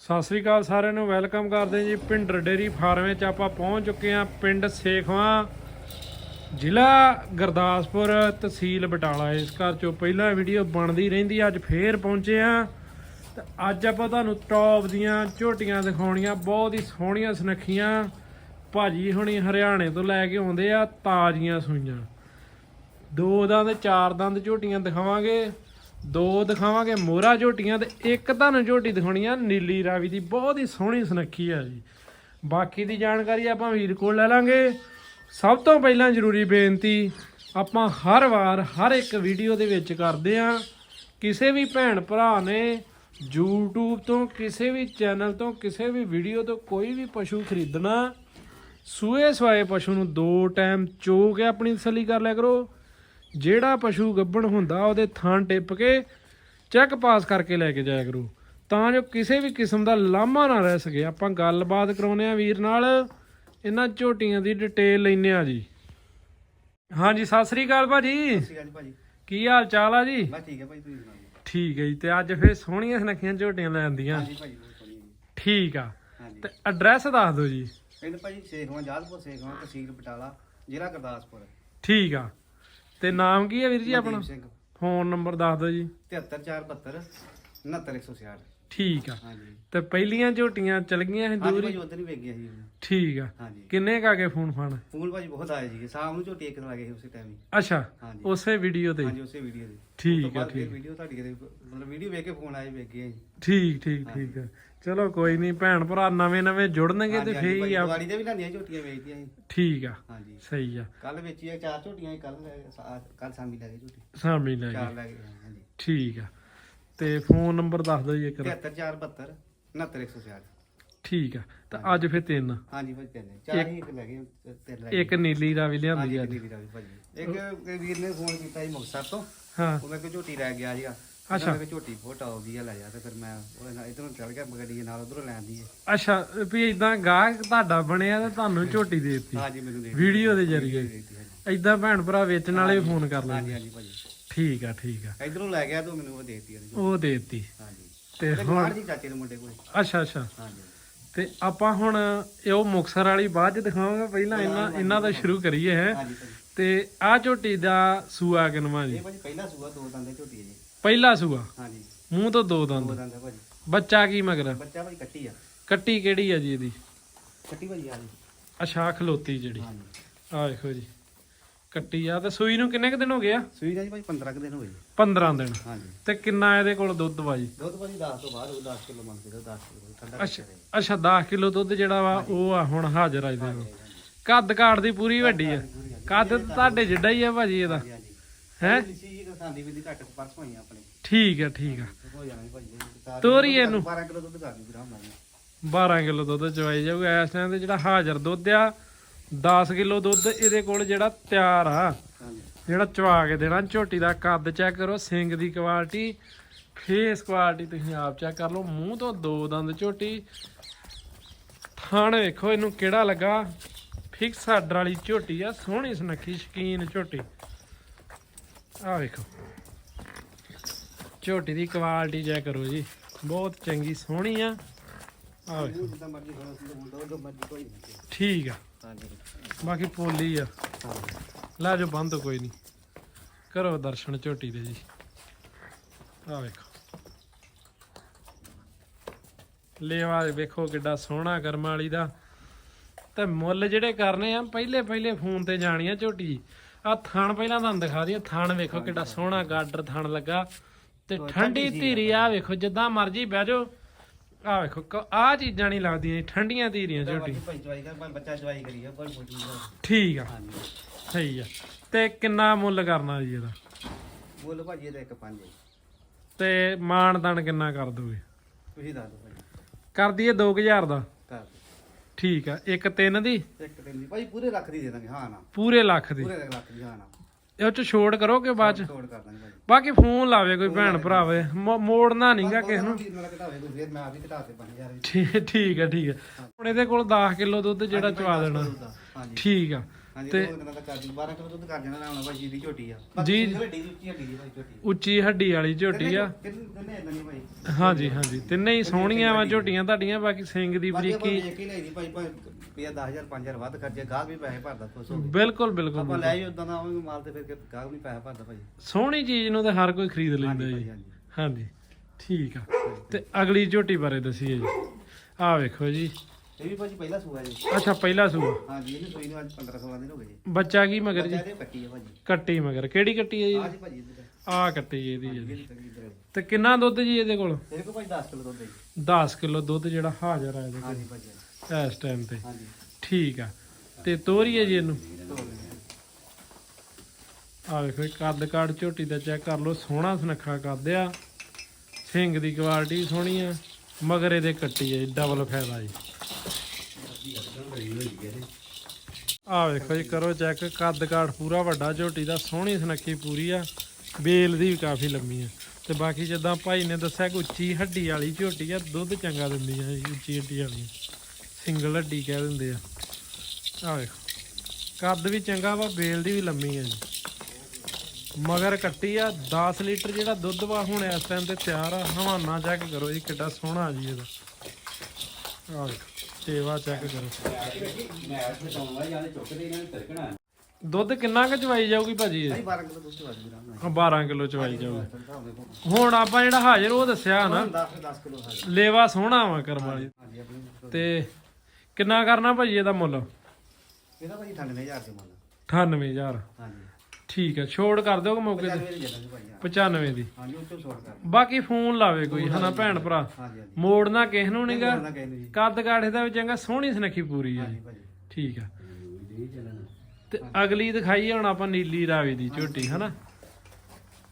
ਸਤਿ ਸ੍ਰੀ ਅਕਾਲ ਸਾਰਿਆਂ ਨੂੰ, ਵੈਲਕਮ ਕਰਦੇ ਜੀ ਪਿੰਡ ਡੇਰੀ ਫਾਰਮ ਵਿੱਚ ਆਪਾਂ ਪਹੁੰਚ ਚੁੱਕੇ ਹਾਂ ਪਿੰਡ ਸੇਖਵਾਂ, ਜ਼ਿਲ੍ਹਾ ਗੁਰਦਾਸਪੁਰ ਤਹਿਸੀਲ ਬਟਾਲਾ। ਇਸ ਘਰ ਚੋਂ ਪਹਿਲਾਂ ਵੀਡੀਓ ਬਣਦੀ ਰਹਿੰਦੀ ਅੱਜ ਫੇਰ ਪਹੁੰਚੇ ਹਾਂ। ਤੇ ਅੱਜ ਆਪਾਂ ਤੁਹਾਨੂੰ ਟੌਪ ਦੀਆਂ ਝੋਟੀਆਂ ਦਿਖਾਉਣੀਆਂ, ਬਹੁਤ ਹੀ ਸੋਹਣੀਆਂ ਸੁਨੱਖੀਆਂ। ਭਾਜੀ ਹੁਣੀ ਹਰਿਆਣੇ ਤੋਂ ਲੈ ਕੇ ਆਉਂਦੇ ਆ ਤਾਜ਼ੀਆਂ ਸੂਈਆਂ। ਦੋ ਦੰਦ, ਚਾਰ ਦੰਦ ਝੋਟੀਆਂ ਦਿਖਾਵਾਂਗੇ। ਦੋ ਦਿਖਾਵਾਂਗੇ ਮੋਹਰਾ ਝੋਟੀਆਂ ਤੇ ਇੱਕ ਤੁਹਾਨੂੰ ਝੋਟੀ ਦਿਖਾਉਣੀ ਆ, ਨੀਲੀ ਰਾਵੀ ਦੀ। ਬਹੁਤ ਹੀ ਸੋਹਣੀ ਸੁਨੱਖੀ ਆ ਜੀ। ਬਾਕੀ ਦੀ ਜਾਣਕਾਰੀ ਆਪਾਂ ਵੀਰ ਕੋਲ ਲੈ ਲਾਂਗੇ। ਸਭ ਤੋਂ ਪਹਿਲਾਂ ਜ਼ਰੂਰੀ ਬੇਨਤੀ, ਆਪਾਂ ਹਰ ਵਾਰ, ਹਰ ਇੱਕ ਵੀਡੀਓ ਦੇ ਵਿੱਚ ਕਰਦੇ ਆ, ਕਿਸੇ ਵੀ ਭੈਣ ਭਰਾ ਨੇ YouTube ਤੋਂ, ਕਿਸੇ ਵੀ ਚੈਨਲ ਤੋਂ, ਕਿਸੇ ਵੀ ਵੀਡੀਓ ਤੋਂ ਕੋਈ ਵੀ ਪਸ਼ੂ ਖਰੀਦਣਾ, ਸੂਏ ਸਵਾਏ ਪਸ਼ੂ ਨੂੰ ਦੋ ਟਾਈਮ ਚੋ ਕੇ ਆਪਣੀ ਤਸੱਲੀ ਕਰ ਲਿਆ ਕਰੋ। ਜਿਹੜਾ ਪਸ਼ੂ ਗੱਭਣ ਹੁੰਦਾ ਉਹਦੇ ਥਾਂ ਟਿੱਪ ਕੇ ਚੈੱਕ ਪਾਸ ਕਰਕੇ ਲੈ ਕੇ ਜਾਇਆ ਕਰੋ। ਤਾਂ ਜੋ ਕਿਸੇ ਵੀ ਕਿਸਮ ਦਾ ਲਾਮਾ ਨਾ ਰਹਿ ਸਕੇ। ਆਪਾਂ ਗੱਲਬਾਤ ਕਰਾਉਨੇ ਆ ਵੀਰ ਨਾਲ। ਇਹਨਾਂ ਝੋਟੀਆਂ ਦੀ ਡਿਟੇਲ ਲੈਨੇ ਆ ਜੀ। ਹਾਂਜੀ ਸਤਿ ਸ੍ਰੀ ਅਕਾਲ ਭਾਜੀ। ਸਤਿ ਸ਼੍ਰੀ ਅਕਾਲ ਜੀ ਭਾਜੀ। ਕੀ ਹਾਲ ਚਾਲ ਆ ਜੀ? ਬਸ ਠੀਕ ਹੈ ਭਾਈ ਤੁਸੀਂ ਸੁਣਾਓ? ਠੀਕ ਹੈ ਜੀ ਤੇ ਅੱਜ ਫੇਰ ਸੋਹਣੀਆਂ ਸੁਨੱਖੀਆਂ ਝੋਟੀਆਂ ਲੈ ਆਂਦੀਆਂ। ਹਾਂਜੀ ਭਾਜੀ ਬਹੁਤ ਸੋਹਣੀ ਹੈ ਜੀ। ਠੀਕ ਆ। ਹਾਂਜੀ। ਤੇ ਐਡਰੈਸ ਦੱਸ ਦਿਓ ਜੀ। ਪਿੰਡ ਭਾਜੀ ਸੇਖਵਾਂ ਜਾਦਪੁਰ ਸੇਖਵਾਂ ਤਹਿਸੀਲ ਬਟਾਲਾ ਜ਼ਿਲ੍ਹਾ ਗੁਰਦਾਸਪੁਰ। ਠੀਕ ਆ। ਤੇ ਨਾਮ ਕੀ ਹੈ ਵੀਰ ਜੀ ਆਪਣਾ? ਸਿੰਘ। ਫੋਨ ਨੰਬਰ ਦੱਸ ਦਿਓ ਜੀ। 73472 69166 ਠੀਕ ਆ। ਹਾਂਜੀ। ਤੇ ਪਹਿਲੀਆਂ ਝੋਟੀਆਂ ਚਲ ਗਈਆਂ ਸੀ ਹਾਂਜੀ ਦੂਰ? ਭਾਜੀ ਹੀ ਉਧਰ ਹੀ ਵੇਖ ਗਿਆ ਸੀ ਉਹਨੂੰ। ਠੀਕ ਆ। ਹਾਂਜੀ। ਕਿੰਨੇ ਕਾ ਕੇ ਫੋਨ ਫਾਨ? ਫੂਲ ਭਾਜੀ ਬਹੁਤ ਆਏ ਜੀ ਸ਼ਾਮ ਨੂੰ ਝੋਟੀ ਇੱਕ ਨਾਲ ਗਏ ਸੀ ਉਸੇ ਟਾਈਮ ਹੀ। ਅੱਛਾ ਹਾਂਜੀ। ਉਸੇ ਵੀਡੀਓ ਤੇ ਹਾਂਜੀ ਉਸੇ ਵੀਡੀਓ ਦੀ ਠੀਕ ਆ, ਠੀਕ। ਵੀਡੀਓ ਤੁਹਾਡੀ ਕਿਤੇ ਮਤਲਬ ਵੀਡੀਓ ਵੇਖ ਕੇ ਫੋਨ ਆਏ ਵੇਖ ਗਏ ਜੀ ਠੀਕ ਠੀਕ ਠੀਕ ਆ। ਚਲੋ ਕੋਈ ਨਹੀਂ ਭੈਣ ਭਰਾ ਨਵੇਂ ਨਵੇਂ ਜੁੜਨਗੇ ਤੇ ਫੇਰ ਹੀ ਆ ਦਿਵਾਲੀ ਦੇ ਵੀ ਲਾਂਦੀਆਂ ਝੋਟੀਆਂ ਵੇਚਦੀਆਂ ਸੀ ਠੀਕ ਆ ਹਾਂਜੀ। ਸਹੀ ਆ। ਕੱਲ ਵੇਚੀ ਆ ਚਾਰ ਝੋਟੀਆਂ ਕੱਲ ਕੱਲ ਸ਼ਾਮੀ ਲੈ ਗਏ ਝੋਟੀ। ਸਾਮੀ ਲੈ ਚਾਰ ਗਏ। ਲੈ ਗਏ ਹਾਂਜੀ। ਠੀਕ ਆ। ਤੇ ਫੋਨ ਨੰਬਰ ਦੱਸ ਦਿਓ ਜੀ ਇੱਕ ਵਾਰ। 73472 69166 ਠੀਕ ਆ। ਤਾਂ ਅੱਜ ਫੇਰ ਤਿੰਨ। ਹਾਂਜੀ ਭਾਜੀ ਤਿੰਨ। ਚਾਰ ਹੀ ਇੱਕ ਲੈ ਗਏ ਤਿੰਨ ਲੈ ਗਏ। ਇੱਕ ਨੀਲੀ ਰਾਵੀ ਲਿਆਂਦੀ ਨੀਲੀ ਰਾਵੀ ਭਾਜੀ। ਇੱਕ ਵੀਰ ਨੇ ਫੋਨ ਕੀਤਾ ਜੀ ਮੁਕਤਸਰ ਤੋਂ। ਹਾਂ। ਉਹ ਮੈਂ ਕੋਈ ਝੋਟੀ ਲੈ ਗਿਆ ਸੀਗਾ ਅੱਛਾ। ਕਿਹਾ ਝੋਟੀ ਬਹੁਤ ਆਉਗੀ ਆ ਲੈ ਜਾ ਤੇ ਫਿਰ ਮੈਂ ਉਹ ਨਾਲ ਇਧਰੋਂ ਚੱਲ ਗਿਆ ਗੱਡੀ ਦੇ ਨਾਲ ਉਧਰੋਂ ਲੈਂਦੀ ਹੈ ਅੱਛਾ ਵੀ ਇਦਾਂ ਗਾਹਕ ਤੁਹਾਡਾ ਬਣਿਆ ਤੇ ਤੁਹਾਨੂੰ ਝੋਟੀ ਦੇ ਦਿੱਤੀ। ਹਾਂਜੀ ਮੈਨੂੰ ਦੇ ਵੀਡੀਓ ਦੇ ਜ਼ਰੀਏ। ਹਾਂਜੀ। ਇਦਾਂ ਭੈਣ ਭਰਾ ਵੇਚਣ ਵਾਲੇ ਵੀ ਫੋਨ ਕਰ ਲੈਂਦੇ। ਹਾਂਜੀ ਭਾਜੀ। ਠੀਕ ਆ ਠੀਕ ਆ। ਇਧਰੋਂ ਲੈ ਗਿਆ ਤੂੰ ਮੈਨੂੰ ਉਹ ਦੇ ਦਿੱਤੀ ਉਹ ਦੇ ਦਿੱਤੀ। ਹਾਂਜੀ। ਤੇ ਹੁਣ ਜੀ ਚਾਚੇ ਦੇ ਮੁੰਡੇ ਕੋਲ। ਅੱਛਾ ਅੱਛਾ। ਹਾਂਜੀ। ਤੇ ਆਪਾਂ ਹੁਣ ਇਹ ਉਹ ਮੁਕਸਰ ਵਾਲੀ ਬਾਅਦ ਚ ਦਿਖਾਵਾਂਗੇ। ਪਹਿਲਾਂ ਇਹਨਾਂ ਇਹਨਾਂ ਦਾ ਸ਼ੁਰੂ ਕਰੀਏ ਹੈ। ਹਾਂਜੀ ਤੇ ਆ ਝੋਟੀ ਦਾ ਸੂਆ ਕਿਨਵਾ ਜੀ? ਇਹ ਭਾਜੀ ਪਹਿਲਾ ਸੂਆ ਦੋ ਦੰਦੇ ਝੋਟੀ ਹੈ ਜੀ। ਪਹਿਲਾ ਸੂਆ? ਹਾਂਜੀ। ਮੂੰਹ ਤੋਂ ਦੋ ਦੋ ਦੰਦ ਦੰਦ ਹੈ ਭਾਜੀ। ਬੱਚਾ ਕੀ ਮਗਰ? ਬੱਚਾ ਭਾਜੀ ਕੱਟੀ ਆ। ਕੱਟੀ ਕਿਹੜੀ ਆ ਜੀ ਇਹਦੀ? ਕੱਟੀ ਭਾਜੀ ਆ ਜੀ। ਅਸ਼ਾ ਖਲੋਤੀ ਜਿਹੜੀ। ਹਾਂਜੀ। ਆ ਦੇਖੋ ਜੀ। ਕੱਟੀ ਆ ਤੇ ਸੂਈ ਨੂੰ ਕਿੰਨੇ ਕ ਦਿਨ ਹੋ ਗਏ ਆ? ਸੂਈ ਦਾ ਜੀ ਭਾਜੀ 15 ਕੁ ਦਿਨ ਹੋਏ ਜੀ। 15 ਦਿਨ। ਹਾਂਜੀ। ਤੇ ਕਿੰਨਾ ਇਹਦੇ ਕੋਲ ਦੁੱਧ ਵਾ ਜੀ ਦੁੱਧ ਭਾਜੀ 10 ਤੋਂ ਬਾਅਦ ਉਹ 10 ਕਿਲੋ ਮੰਗਦੇ ਦੋ 10 ਕਿਲੋ ਠੰਡਾ ਅੱਛਾ ਅੱਛਾ 10 ਕਿਲੋ ਦੁੱਧ ਜਿਹੜਾ ਵਾ ਉਹ ਆ ਹੁਣ ਹਾਜ਼ਰ ਆ ਇਹਦੇ ਕੋਲ। ਕੱਦ ਕਾੜ ਦੀ ਪੂਰੀ ਵੱਡੀ ਆ। ਕੱਦ ਤੁਹਾਡੇ ਜਿੱਡਾ ਹੀ ਆ ਭਾਜੀ ਇਹਦਾ। ਹਾਂਜੀ ਹੈ? ਲਿਸੀ ਜੀ ਖਾਂਦੀ ਵੀ ਦੀ ਘੱਟ ਪਰਸ ਹੋਈ ਆਪਣੇ। ਠੀਕ ਆ ਠੀਕ ਆ। ਹੋ ਜਾਣਾ ਜੀ ਭਾਜੀ ਤੋਰੀ ਇਹਨੂੰ। 12 ਕਿਲੋ ਦੁੱਧ ਕਰ ਦੀ ਗ੍ਰਾਮ ਨਾਲ 12 ਕਿਲੋ ਦੁੱਧ ਚਵਾਈ ਜਾਊਗਾ। ਇਸ ਟਾਈਮ ਤੇ ਜਿਹੜਾ ਹਾਜ਼ਰ ਦੁੱਧ ਆ 10 ਕਿਲੋ ਦੁੱਧ ਇਹਦੇ ਕੋਲ ਜਿਹੜਾ ਤਿਆਰ ਆ ਜਿਹੜਾ ਚਵਾ ਕੇ ਦੇਣਾ ਝੋਟੀ ਦਾ ਕੱਦ ਚੈੱਕ ਕਰੋ ਸਿੰਗ ਦੀ ਕੁਆਲਿਟੀ ਫੇਸ ਕੁਆਲਿਟੀ ਤੁਸੀਂ ਆਪ ਚੈੱਕ ਕਰ ਲਓ। ਮੂੰਹ ਤੋਂ ਦੋ ਦੰਦ ਝੋਟੀ। ਥਣ ਵੇਖੋ ਇਹਨੂੰ ਕਿਹੜਾ ਲੱਗਾ। ਫਿਕਸ ਆਰਡਰ ਵਾਲੀ ਝੋਟੀ ਆ ਸੋਹਣੀ ਸੁਨੱਖੀ ਸ਼ਕੀਨ ਝੋਟੀ। ਆ ਵੇਖੋ। ਝੋਟੀ ਦੀ ਕੁਆਲਿਟੀ ਚੈੱਕ ਕਰੋ ਜੀ। ਬਹੁਤ ਚੰਗੀ, ਸੋਹਣੀ ਆ। ਆ ਵੇਖੋ। ਜਿੱਦਾਂ ਮਰਜ਼ੀ ਖਾਣਾ ਸੀ ਦੋ ਦੋ ਮਰਜ਼ੀ ਕੋਈ ਨਹੀਂ ਠੀਕ ਆ। ਹਾਂਜੀ ਬਾਕੀ ਪੋਲੀ ਆ। ਲੈ ਜੋ ਬੰਦ ਕੋਈ ਨਹੀਂ। ਕਰੋ ਦਰਸ਼ਨ ਝੋਟੀ ਦੇ ਜੀ। ਆ ਵੇਖੋ। ਲੇਵਾ ਵੇਖੋ ਕਿੱਡਾ ਸੋਹਣਾ ਕਰਮ ਵਾਲੀ ਦਾ। ਤੇ ਮੁੱਲ ਜਿਹੜੇ ਕਰਨੇ ਆ ਪਹਿਲੇ ਪਹਿਲੇ ਫੋਨ ਤੇ ਜਾਣੀ ਆ ਝੋਟੀ। ਆ ਥਣ ਪਹਿਲਾਂ ਤੁਹਾਨੂੰ ਦਿਖਾ ਦਈਏ। ਥਣ ਵੇਖੋ ਕਿੱਡਾ ਸੋਹਣਾ ਗਾਡਰ ਥਣ ਲੱਗਾ। ਤੇ ਠੰਡੀ ਧੀਰੀ ਆ ਵੇਖੋ ਜਿੱਦਾਂ ਮਰਜ਼ੀ ਬਹਿ ਜਾਓ। ਆ ਵੇਖੋ ਆ ਚੀਜ਼ਾਂ ਨਹੀਂ ਲੱਗਦੀਆਂ ਠੰਡੀਆਂ ਧੀਰੀਆਂ ਝੋਟੀ। ਬੱਚਾ ਕਰੀ ਕੋਈ ਠੀਕ ਆ। ਸਹੀ ਆ। ਤੇ ਕਿੰਨਾ ਮੁੱਲ ਕਰਨਾ ਜੀ ਇਹਦਾ? ਬੋਲੋ ਭਾਜੀ ਇਹਦਾ ਇੱਕ ਪੰਜ। ਹੈ। ਤੇ ਮਾਨਦਾਨ ਕਿੰਨਾ ਕਰ ਦੋਗੇ? ਤੁਸੀਂ ਦੱਸ ਦਿਓ ਭਾਜੀ ਕਰ ਦਈਏ 2000 ਦਾ। ਕਰ। ਠੀਕ ਆ ਇੱਕ ਤਿੰਨ ਦੀ? ਇੱਕ ਦਿਨ ਦੀ ਭਾਜੀ ਪੂਰੇ ਲੱਖ ਦੀ ਦੇ ਦਾਂਗੇ ਹਾਂ ਨਾ। ਪੂਰੇ ਲੱਖ ਦੀ? ਪੂਰੇ ਲੱਖ ਦੀ ਹਾਂ ਨਾ। ਇਹ ਚ ਛੋੜ ਕਰੋਗੇ ਬਾਅਦ ਚ? ਛੋੜ ਕਰ ਦਾਂਗੇ ਭਾਜੀ ਬਾਕੀ ਫੋਨ ਲਾਵੇ ਕੋਈ ਭੈਣ ਭਰਾਵੇ ਮੋ- ਮੋੜਨਾ ਨਹੀਂਗਾ ਕਿਸ ਨੂੰ। ਮੇਰਾ ਘਟਾਵੇ ਕੋਈ ਫਿਰ ਮੈਂ ਆਪ ਹੀ ਘਟਾ ਤੇ 5000 ਠੀਕ ਠੀਕ ਆ ਠੀਕ ਆ। ਹੁਣ ਇਹਦੇ ਕੋਲ 10 ਕਿਲੋ ਦੁੱਧ ਜਿਹੜਾ ਚਵਾ ਦੇਣਾ। ਹਾਂਜੀ। ਠੀਕ ਆ। ਹਾਂਜੀ ਤੇ- ਦੋ ਦਿਨਾਂ ਦਾ ਕਰ ਦੀ 12 ਕਿਲੋ ਦੁੱਧ ਕਰ ਜਾਣਾ ਨਾ ਹੁਣ ਭਾਜੀ ਦੀ ਝੋਟੀ ਆ। ਜੀ। ਹੱਡੀ ਉੱਚੀ ਹੱਡੀ ਦੀ ਭਾਈ ਝੋਟੀ ਉੱਚੀ ਹੱਡੀ ਵਾਲੀ ਝੋਟੀ ਆ। ਕਿੰਨੇ ਕਿੰਨੇ ਇਦਾਂ ਨਹੀਂ ਭਾਈ ਹਾਂਜੀ ਹਾਂਜੀ। ਤਿੰਨੇ ਹੀ ਸੋਹਣੀਆਂ ਵਾ ਝੋਟੀਆਂ ਤੁਹਾਡੀਆਂ ਬਾਕੀ ਸਿੰਘ ਦੀ ਬਾਕੀ ਆਪਾਂ ਬਰੀਕੀ ਵੇਖ ਕੇ ਲਈ ਦੀ ਭਾਈ ਭਾਈ ਪਿਆ 10000 5000 ਵੱਧ ਖਰਚੇ ਗਾਹਕ ਵੀ ਪੈਸੇ ਭਰਦਾ ਖੁਸ਼ ਹੋ ਕੇ। ਬਿਲਕੁਲ ਬਿਲਕੁਲ ਆਪਾਂ ਲੈ ਹੀ ਉਦਾਂ ਦਾ ਆਵਾਂਗੇ ਮਾਲ ਤੇ ਫਿਰ ਕਿ ਗਾਹਕ ਵੀ ਪੈਸੇ ਭਰਦਾ ਭਾਈ ਸੋਹਣੀ ਚੀਜ਼ ਨੂੰ ਤਾਂ ਹਰ ਕੋਈ ਖਰੀਦ ਲੈਂਦਾ ਹਾਂਜੀ ਜੀ। ਹਾਂਜੀ। ਹਾਂਜੀ। ਠੀਕ ਆ। ਤੇ ਅਗਲੀ ਝੋਟੀ ਬਾਰੇ ਦੱਸੀਏ ਜੀ। ਆਹ ਵੇਖੋ ਜੀ। ਇਹ ਵੀ ਭਾਜੀ ਪਹਿਲਾ ਸੂਆ ਜੀ। ਅੱਛਾ ਪਹਿਲਾ ਸੂਆ। ਹਾਂਜੀ ਇਹਨੂੰ ਸੂਈ ਨੂੰ ਅੱਜ 15 16 ਦਿਨ ਹੋ ਗਏ ਜੀ। ਬੱਚਾ ਕੀ ਮਗਰ ਜੀ? ਬੱਚਾ ਇਹਦੇ ਕੱਟੀ ਆ ਭਾਜੀ। ਕੱਟੀ ਮਗਰ। ਕਿਹੜੀ ਕੱਟੀ ਹੈ ਆ ਜੀ? ਜੀ ਭਾਜੀ ਇੱਧਰ ਆਹ ਕੱਟੀ ਇਹਦੀ ਹੈ ਜੀ। ਇਹਦੀ ਹੈ ਤੇ ਕਿੰਨਾ ਦੁੱਧ ਜੀ ਇਹਦੇ ਕੋਲ? ਇਹ ਕੋ ਭਾਈ 10 ਕਿਲੋ ਦੁੱਧ ਹੈ ਜੀ। 10 ਕਿਲੋ ਦੁੱਧ ਜਿਹੜਾ ਹਾਜ਼ਰ ਆ ਇਹਦੇ ਹਾਂਜੀ ਭਾਜੀ। ਕੋਲ ਇਸ ਟਾਈਮ ਤੇ। ਹਾਂਜੀ। ਠੀਕ ਆ। ਤੇ ਤੋਰੀਏ ਜੀ ਇਹਨੂੰ? ਆ। ਵੇਖੋ ਇਹ ਕੱਦ ਕਾੜ ਝੋਟੀ ਦਾ ਚੈੱਕ ਕਰ ਲਓ। ਸੋਹਣਾ ਸੁਨੱਖਾ ਕੱਦ ਆ। ਸਿੰਘ ਦੀ ਕੁਆਲਿਟੀ ਸੋਹਣੀ ਆ। ਮਗਰ ਇਹਦੇ ਕੱਟੀ ਆ ਡਬਲ ਫਾਇਦਾ ਜੀ। ਆ ਵੇਖੋ ਜੀ ਕਰੋ ਚੈੱਕ ਕੱਦ ਕਾਠ ਪੂਰਾ ਵੱਡਾ ਝੋਟੀ ਦਾ ਸੋਹਣੀ ਸੁਨੱਖੀ ਪੂਰੀ ਆ ਬੇਲ ਦੀ ਵੀ ਕਾਫੀ ਲੰਮੀ ਆ। ਤੇ ਬਾਕੀ ਜਿੱਦਾਂ ਭਾਈ ਨੇ ਦੱਸਿਆ ਕਿ ਉੱਚੀ ਹੱਡੀ ਵਾਲੀ ਝੋਟੀ ਆ ਦੁੱਧ ਚੰਗਾ ਦਿੰਦੀ ਆ ਜੀ, ਉੱਚੀ ਹੱਡੀ ਵਾਲੀ। ਸਿੰਗਲ ਹੱਡੀ ਕਹਿ ਦਿੰਦੇ ਆ। ਆ ਵੇਖੋ ਕੱਦ ਵੀ ਚੰਗਾ ਵਾ ਬੇਲ ਦੀ ਵੀ ਲੰਮੀ ਆ ਜੀ। ਮਗਰ ਕੱਟੀ ਆ 10 ਲੀਟਰ ਜਿਹੜਾ ਦੁੱਧ ਵਾ ਹੁਣ ਇਸ ਟਾਈਮ ਤੇ ਤਿਆਰ ਆ ਹਵਾਨਾ ਚੈੱਕ ਕਰੋ ਜੀ ਕਿੱਡਾ ਸੋਹਣਾ ਜੀ ਇਹਦਾ। ਆ ਵੇਖੋ। ਸੇਵਾ ਚੈੱਕ ਕਰੋ ਦੁੱਧ ਕਿੰਨਾ ਕੁ ਚਵਾਈ ਜਾਊਗੀ ਭਾਜੀ? ਇਹ? ਭਾਈ 12 ਕਿਲੋ ਦੁੱਧ ਵਾਜੀ ਹਾਂ 12 ਕਿਲੋ ਚਵਾਈ ਜਾਊਗੀ। ਹੁਣ ਆਪਾਂ ਜਿਹੜਾ ਹਾਜ਼ਰ ਉਹ ਦੱਸਿਆ ਨਾ। 10 10 ਕਿਲੋ ਹੈ ਲੇਵਾ ਸੋਹਣਾ ਵਾ ਕਰਮ ਵਾਲੀ। ਹਾਂਜੀ ਆਪਣੀ ਤੇ ਕਿੰਨਾ ਕਰਨਾ ਭਾਜੀ ਇਹਦਾ ਮੁੱਲ? ਇਹਦਾ ਭਾਜੀ 98000 ਦੇ ਮੁੱਲ। 98000 ਹਾਂਜੀ। ਠੀਕ ਹੈ ਛੋੜ ਕਰ ਦਿਓਗੇ ਮੌਕੇ ਤੇ? 95 ਦੇ ਜਣਾ ਭਾਈ 95 ਦੀ। ਹਾਂਜੀ ਉਹ ਤੋਂ ਛੋੜ ਕਰ ਬਾਕੀ ਫੋਨ ਲਾਵੇ ਕੋਈ ਹਨਾ ਭੈਣ ਭਰਾ? ਹਾਂਜੀ ਹਾਂਜੀ। ਮੋੜਨਾ ਕਿਸ ਨੂੰ ਨਹੀਂਗਾ ਕਹਿੰਦੇ ਜੀ। ਕੱਦ ਕਾਠੇ ਦਾ ਵੀ ਚੰਗਾ ਸੋਹਣੀ ਸੁਨੱਖੀ ਪੂਰੀ ਹਾਂਜੀ ਭਾਜੀ। ਠੀਕ ਆ। ਤੇ ਅਗਲੀ ਦਿਖਾਈਏ ਹੁਣ ਆਪਾਂ ਨੀਲੀ ਰਾਵੀ ਦੀ ਝੋਟੀ ਹਨਾ?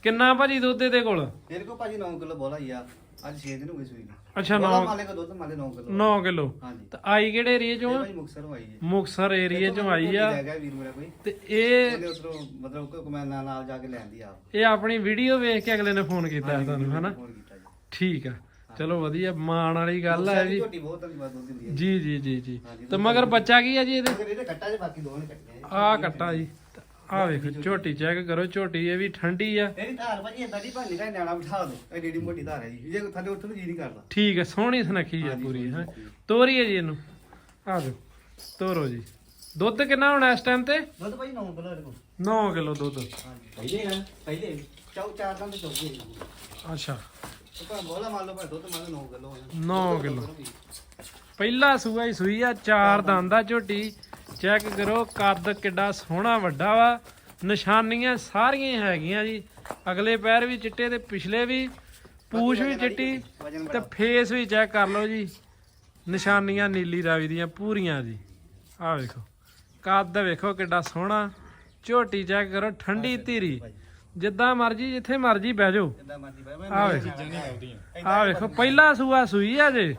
ਕਿੰਨਾ ਭਾਜੀ ਦੁੱਧ ਇਹਦੇ ਕੋਲ? ਮੇਰੇ ਕੋ ਭਾਜੀ 9 ਕਿਲੋ ਬੋਲਾ ਹੀ ਆ। ਅੱਜ 6 ਦਿਨ ਹੋ ਗਏ ਸੂਈ ਨੂੰ। ਅੱਛਾ ਬੋਲਾ 9 ਮਾਲੇ ਕੋ ਦੁੱਧ ਮਾਲੇ 9 ਕਿਲੋ। 9 ਕਿਲੋ। ਹਾਂਜੀ। ਤੇ ਆਈ ਕਿਹੜੇ ਏਰੀਏ ਇਹ ਚੋਂ? ਆ ਭਾਜੀ ਮੁਕਸਰ ਹੋਈ ਹੈ। ਮੁਕਸਰ ਏਰੀਏ ਚੋਂ ਆਈ ਆ। ਹੈਗਾ ਵੀਰ ਮੇਰਾ ਕੋਈ। ਤੇ ਇਹ ਉਹਨੇ ਉਧਰੋਂ ਮਤਲਬ ਕੋ ਮੈਂ ਨਾਲ ਨਾਲ ਜਾ ਕੇ ਲੈਂਦੀ ਆ। ਇਹ ਆਪਣੀ ਵੀਡੀਓ ਵੇਖ ਕੇ ਅਗਲੇ ਨੇ ਫੋਨ ਕੀਤਾ ਤੁਹਾਨੂੰ ਹਨਾ? ਫੋਨ ਕੀਤਾ ਜੀ। ਠੀਕ ਆ। ਚਲੋ ਵਧੀਆ ਮਾਣ ਵਾਲੀ ਗੱਲ ਹੈ ਜੀ। ਝੋਟੀ ਬਹੁਤ ਧੰਨਵਾਦ ਦੁੱਧ ਦਿੰਦੀ ਹੈ ਜੀ ਜੀ ਜੀ ਜੀ। ਤੇ ਮਗਰ ਬੱਚਾ ਕੀ ਆ ਜੀ ਇਹਦੇ? ਅਗਰ ਇਹਦੇ ਕੱਟਾ ਜੇ ਬਾਕੀ ਦੋਵੇਂ ਕੱਟੀਆਂ ਜੀ। ਆ ਕੱਟਾ ਜੀ। ਆ ਵੇਖੋ ਝੋਟੀ ਚੈੱਕ ਕਰੋ ਝੋਟੀ ਇਹ ਵੀ ਠੰਡੀ ਆ। ਤੇਰੀ ਧਾਰ ਭਾਜੀ ਏਦਾਂ ਦੀ ਭਾਂਡੀ ਦਾ ਨਿਆਣਾ ਬਿਠਾ ਦੋ। ਇਹ ਏਡੀ ਮੋਟੀ ਧਾਰ ਹੈ ਜੀ ਜੇ ਥੱਲੇ ਉੱਠਣ ਨੂੰ ਜੀ ਨਹੀਂ ਕਰਦਾ। ਠੀਕ ਹੈ ਸੋਹਣੀ ਸੁਨੱਖੀ ਆ ਪੂਰੀ ਹੈ। ਸੋਹਣੀ ਤੋਰੀਏ ਜੀ ਇਹਨੂੰ। ਆ ਜਾਓ ਤੋਰੋ ਜੀ। ਦੁੱਧ ਕਿੰਨਾ ਹੋਣਾ ਇਸ ਟਾਈਮ ਤੇ? ਦੁੱਧ ਭਾਜੀ 9 ਕਿਲੋ ਇਹਦੇ ਕੋਲ। 9 ਕਿਲੋ ਦੁੱਧ। ਹਾਂਜੀ। ਪਹਿਲੇ ਨਾ ਪਹਿਲੇ। ਚੌ ਚਾਰ ਦੰਦ ਚੌਕੇ ਜੀ ਅੱਛਾ। ਤਾਂ ਬੋਲਾ ਮੰਨ ਲਓ ਭਾਈ ਦੁੱਧ ਮੰਨ ਲਓ 9 ਕਿਲੋ ਹੋਇਆ 9 ਕਿਲੋ। ਪਹਿਲਾ ਸੂਆ ਹੀ ਸੂਈ ਆ ਚਾਰ ਦੰਦ ਝੋਟੀ। ਚੈੱਕ ਕਰੋ ਕੱਦ ਕਿੱਡਾ ਸੋਹਣਾ ਵੱਡਾ ਵਾ। ਨਿਸ਼ਾਨੀਆਂ ਸਾਰੀਆਂ ਹੈਗੀਆਂ ਜੀ। ਅਗਲੇ ਪੈਰ ਵੀ ਚਿੱਟੇ ਤੇ ਪਿਛਲੇ ਵੀ। ਪੂਛ ਵੀ ਚਿੱਟੀ ਤੇ ਫੇਸ ਵੀ ਚੈੱਕ ਕਰ ਲਓ ਜੀ। ਨਿਸ਼ਾਨੀਆਂ ਨੀਲੀ ਰਾਵੀ ਦੀਆਂ ਪੂਰੀਆਂ ਜੀ। ਆਹ ਵੇਖੋ ਕੱਦ ਵੇਖੋ ਕਿੱਡਾ ਸੋਹਣਾ। ਝੋਟੀ ਚੈੱਕ ਕਰੋ ਠੰਡੀ ਧੀਰੀ। ਜਿੱਦਾਂ ਮਰਜ਼ੀ ਜਿੱਥੇ ਮਰਜ਼ੀ ਬਹਿ ਜਾਓ। ਜਿੱਦਾਂ ਮਰਜ਼ੀ ਆਹ ਵੇਖੋ। ਆਹ ਵੇਖੋ ਪਹਿਲਾ ਸੂਆ ਸੂਈ ਆ ਜੇ।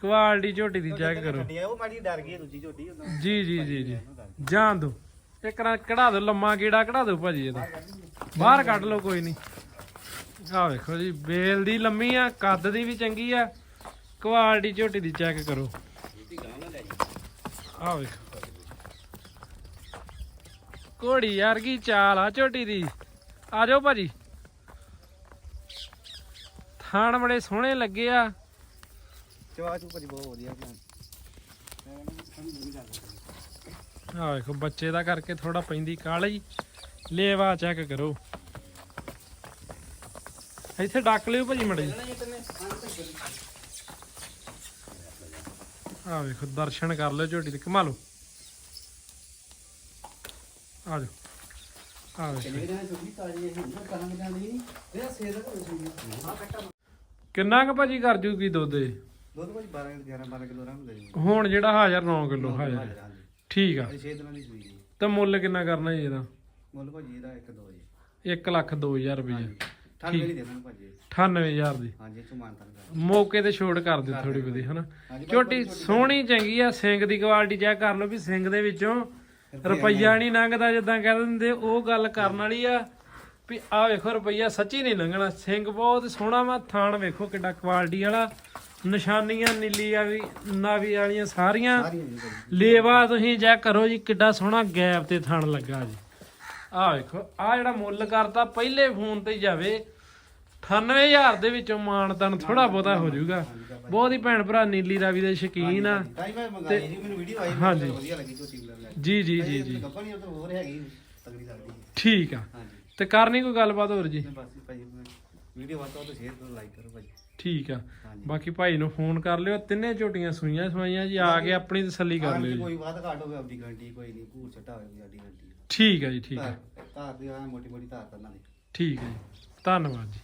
ਕੁਆਲਿਟੀ ਝੋਟੀ ਦੀ ਚੈੱਕ ਕਰੋ। ਉਹ ਮਾੜੀ ਡਰ ਗਈ ਦੂਜੀ ਝੋਟੀ ਜੀ ਜੀ ਜੀ ਜੀ। ਜਾਣ ਦੋ। ਇੱਕ ਰਾਂ ਕਢਾ ਦੋ ਲੰਮਾ ਕੀੜਾ ਕਢਾ ਦੋ ਭਾਜੀ ਇਹਦਾ। ਬਾਹਰ ਕੱਢ ਲਓ ਕੋਈ ਨਹੀਂ। ਆਹ ਵੇਖੋ ਜੀ ਬੇਲ ਦੀ ਲੰਮੀ ਆ ਕੱਦ ਦੀ ਵੀ ਚੰਗੀ ਆ। ਕੁਆਲਿਟੀ ਝੋਟੀ ਦੀ ਚੈੱਕ ਕਰੋ। ਆਹ ਵੇਖੋ। ਘੋੜੀ ਯਾਰ ਕੀ ਚਾਲ ਆ ਝੋਟੀ ਦੀ। ਆ ਜਾਓ ਭਾਜੀ। ਥਾਣ ਬੜੇ ਸੋਹਣੇ ਲੱਗੇ ਆ। ਚਵਾ ਚੂ ਭਾਜੀ ਬਹੁਤ ਵਧੀਆ ਮੈਂ ਆਹ ਵੇਖੋ, ਬੱਚੇ ਦਾ ਕਰਕੇ ਥੋੜਾ ਪੈਂਦੀ ਕਾਲੀ। ਲੇਵਾ ਚੈੱਕ ਕਰੋ। ਇੱਥੇ ਡੱਕ ਲਿਓ ਭਾਜੀ ਮੜੇ। ਆਹ ਵੇਖੋ, ਦਰਸ਼ਨ ਕਰ ਲਿਓ ਝੋਟੀ ਦੇ ਕਮਾ ਲਓ। ਆ ਜਾਓ। ਆ ਵੇਖੋ। ਕਿੰਨਾ ਕੁ ਭਾਜੀ ਕਰ ਜੂਗੀ ਦੁੱਧ ਇਹ? ਦੁੱਧ ਭਾਜੀ 12 11 12 ਕਿਲੋ ਰਾਂ ਦੇ ਜੀ ਹੁਣ ਜਿਹੜਾ ਹਾਜ਼ਰ 9 ਕਿਲੋ ਹਾਜ਼ਰ। ਹਾਂਜੀ ਠੀਕ ਆ। ਇਹ 6 ਦਿਨਾਂ ਦੀ ਸੂਈ ਜੀ। ਤਾਂ ਮੁੱਲ ਕਿੰਨਾ ਕਰਨਾ ਜੀ ਇਹਦਾ? ਮੁੱਲ ਭਾਜੀ ਇਹਦਾ 1 2 ਜੀ। 1 ਲੱਖ 2000 ਰੁਪਏ ਠੰਡ ਨਹੀਂ ਦੇਣਾ ਭਾਜੀ 98000 ਦੀ। ਹਾਂਜੀ ਇਹ ਚੋਂ ਮਾਨਤਾ ਕਰ ਮੌਕੇ ਤੇ ਛੋਟ ਕਰ ਦਿਓ ਥੋੜੀ ਬਦੀ ਹਨਾ? ਝੋਟੀ ਸੋਹਣੀ ਚੰਗੀ ਆ ਸਿੰਘ ਦੀ ਕੁਆਲਿਟੀ ਚੈੱਕ ਕਰ ਲਓ ਵੀ ਸਿੰਘ ਦੇ ਵਿੱਚੋਂ ਰੁਪਈਆ ਨਹੀਂ ਲੰਘਦਾ ਜਿੱਦਾਂ ਕਹਿ ਦਿੰਦੇ ਉਹ ਗੱਲ ਕਰਨ ਵਾਲੀ ਆ ਵੀ ਆ ਵੇਖੋ ਰੁਪਈਆ ਸੱਚੀ ਨਹੀਂ ਲੰਘਣਾ। ਸਿੰਘ ਬਹੁਤ ਸੋਹਣਾ ਵਾ ਥਾਣ ਵੇਖੋ ਕਿੱਡਾ ਕੁਆਲਿਟੀ ਵਾਲਾ। ਨਿਸ਼ਾਨੀਆਂ ਨੀਲੀ ਆ ਵੀ ਨਾਵੀ ਵਾਲੀਆਂ ਸਾਰੀਆਂ। ਲੇਵਾ ਤੁਸੀਂ ਚੈੱਕ ਕਰੋ ਜੀ ਕਿੱਡਾ ਸੋਹਣਾ ਗੈਪ ਤੇ ਥਣ ਲੱਗਾ ਜੀ। ਆਹ ਵੇਖੋ ਆ ਜਿਹੜਾ ਮੁੱਲ ਕਰਤਾ ਪਹਿਲੇ ਫੋਨ ਤੇ ਜਾਵੇ। 98000 ਦੇ ਵਿੱਚੋਂ ਮਾਨਤਨ ਥੋੜਾ ਬਹੁਤਾ ਹੋ ਜਾਊਗਾ। ਬਹੁਤ ਹੀ ਭੈਣ ਭਰਾ ਨੀਲੀ ਰਾਵੀ ਦੇ ਸ਼ੌਕੀਨ ਆ। ਤਾਂ ਮੈਨੂੰ ਵੀਡੀਓ ਆਈ ਹਾਂਜੀ। ਵਧੀਆ ਲੱਗੀ ਜੀ ਜੀ ਜੀ ਜੀ। ਕੰਪਨੀ ਉਹ ਹੋਰ ਹੈਗੀ ਤਗੜੀ ਲੱਗਦੀ ਠੀਕ ਆ। ਤੇ ਕਰਨੀ ਕੋਈ ਗੱਲਬਾਤ ਹੋਰ ਜੀ? ਵੀਡੀਓ ਵੱਧ ਤੋਂ ਵੱਧ ਸ਼ੇਅਰ ਕਰੋ ਲਾਈਕ ਕਰੋ ਭਾਜੀ ਠੀਕ ਆ। ਹਾਂਜੀ। ਬਾਕੀ ਭਾਈ ਨੂੰ ਫੋਨ ਕਰ ਲਿਓ ਤਿੰਨੇ ਝੋਟੀਆਂ ਸੂਈਆਂ ਸਵਾਈਆਂ ਜੀ ਆ ਕੇ ਆਪਣੀ ਤਸੱਲੀ ਕਰ ਲਿਓ ਜੀ। ਕੋਈ ਵਾਦ ਘਾਟ ਹੋਵੇ ਆਪਦੀ ਗਾਰੰਟੀ ਕੋਈ ਨਹੀਂ ਭੂਰ ਛੱਟਾ ਹੋਵੇ ਆਪਦੀ ਗਾਰੰਟੀ ਠੀਕ ਆ ਜੀ ਠੀਕ ਆ। ਧਾਰ ਧਾਰ ਦੀ ਆ ਮੋਟੀ ਮੋਟੀ ਧਾਰ ਕਰਨਾ ਦੀ ਠੀਕ ਹੈ ਜੀ ਧੰਨਵਾਦ ਜੀ।